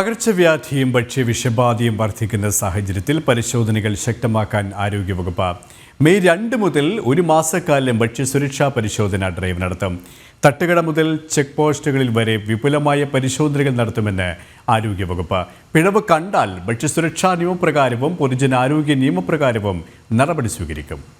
പകർച്ചവ്യാധിയും ഭക്ഷ്യവിഷബാധയും വർദ്ധിക്കുന്ന സാഹചര്യത്തിൽ പരിശോധനകൾ ശക്തമാക്കാൻ ആരോഗ്യവകുപ്പ്. മെയ് രണ്ട് മുതൽ ഒരു മാസക്കാലം ഭക്ഷ്യസുരക്ഷാ പരിശോധന ഡ്രൈവ് നടത്തും. തട്ടുകട മുതൽ ചെക്ക് പോസ്റ്റുകളിൽ വരെ വിപുലമായ പരിശോധനകൾ നടത്തുമെന്ന് ആരോഗ്യവകുപ്പ്. പിഴവ് കണ്ടാൽ ഭക്ഷ്യസുരക്ഷാ നിയമപ്രകാരവും പൊതുജനാരോഗ്യ നിയമപ്രകാരവും നടപടി സ്വീകരിക്കും.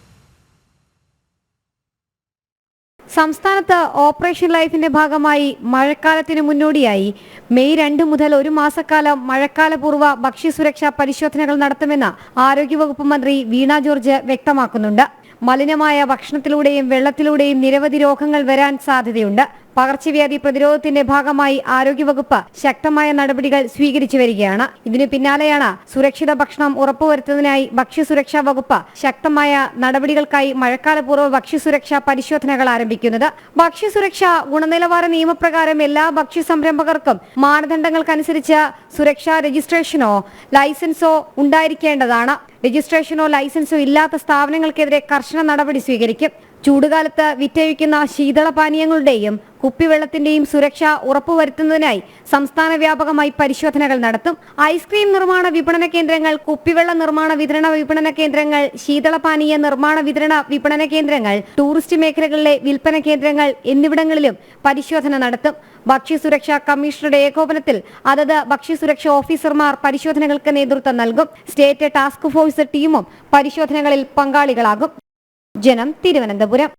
സംസ്ഥാനത്ത് ഓപ്പറേഷൻ ലൈഫിന്റെ ഭാഗമായി മഴക്കാലത്തിന് മുന്നോടിയായി. മെയ് രണ്ട് മുതൽ ഒരു മാസക്കാലം മഴക്കാലപൂർവ ഭക്ഷ്യസുരക്ഷാ പരിശോധനകൾ നടത്തുമെന്ന് ആരോഗ്യവകുപ്പ് മന്ത്രി വീണ ജോർജ് വ്യക്തമാക്കുന്നുണ്ട്. മലിനമായ ഭക്ഷണത്തിലൂടെയും വെള്ളത്തിലൂടെയും നിരവധി രോഗങ്ങൾ വരാൻ സാധ്യതയുണ്ട്. പകർച്ചവ്യാധി പ്രതിരോധത്തിന്റെ ഭാഗമായി ആരോഗ്യവകുപ്പ് ശക്തമായ നടപടികൾ സ്വീകരിച്ചു വരികയാണ്. ഇതിനു പിന്നാലെയാണ് സുരക്ഷിത ഭക്ഷണം ഉറപ്പുവരുത്തുന്നതിനായി ഭക്ഷ്യസുരക്ഷാ വകുപ്പ് ശക്തമായ നടപടികൾക്കായി മഴക്കാലപൂർവ ഭക്ഷ്യസുരക്ഷാ പരിശോധനകൾ ആരംഭിക്കുന്നത്. ഭക്ഷ്യസുരക്ഷ ഗുണനിലവാര നിയമപ്രകാരം എല്ലാ ഭക്ഷ്യ സംരംഭകർക്കും മാനദണ്ഡങ്ങൾക്കനുസരിച്ച് സുരക്ഷാ രജിസ്ട്രേഷനോ ലൈസൻസോ ഉണ്ടായിരിക്കേണ്ടതാണ്. രജിസ്ട്രേഷനോ ലൈസൻസോ ഇല്ലാത്ത സ്ഥാപനങ്ങൾക്കെതിരെ കർശന നടപടി സ്വീകരിക്കും. ചൂടുകാലത്ത് വിറ്റഴിക്കുന്ന ശീതളപാനീയങ്ങളുടെയും കുപ്പിവെള്ളത്തിന്റെയും സുരക്ഷ ഉറപ്പുവരുത്തുന്നതിനായി സംസ്ഥാന വ്യാപകമായി പരിശോധനകൾ നടത്തും. ഐസ്ക്രീം നിർമ്മാണ വിപണന കേന്ദ്രങ്ങൾ കുപ്പിവെള്ള നിർമ്മാണ വിതരണ വിപണന കേന്ദ്രങ്ങൾ ശീതളപാനീയ നിർമ്മാണ വിതരണ വിപണന കേന്ദ്രങ്ങൾ ടൂറിസ്റ്റ് മേഖലകളിലെ വിൽപ്പന കേന്ദ്രങ്ങൾ എന്നിവിടങ്ങളിലും പരിശോധന നടത്തും. ഭക്ഷ്യസുരക്ഷാ കമ്മീഷണറുടെ ഏകോപനത്തിൽ അതത് ഭക്ഷ്യസുരക്ഷാ ഓഫീസർമാർ പരിശോധനകൾക്ക് നേതൃത്വം നൽകും. സ്റ്റേറ്റ് ടാസ്ക് ഫോഴ്സ് ടീമും പരിശോധനകളിൽ പങ്കാളികളാകും. ജനം തിരുവനന്തപുരം.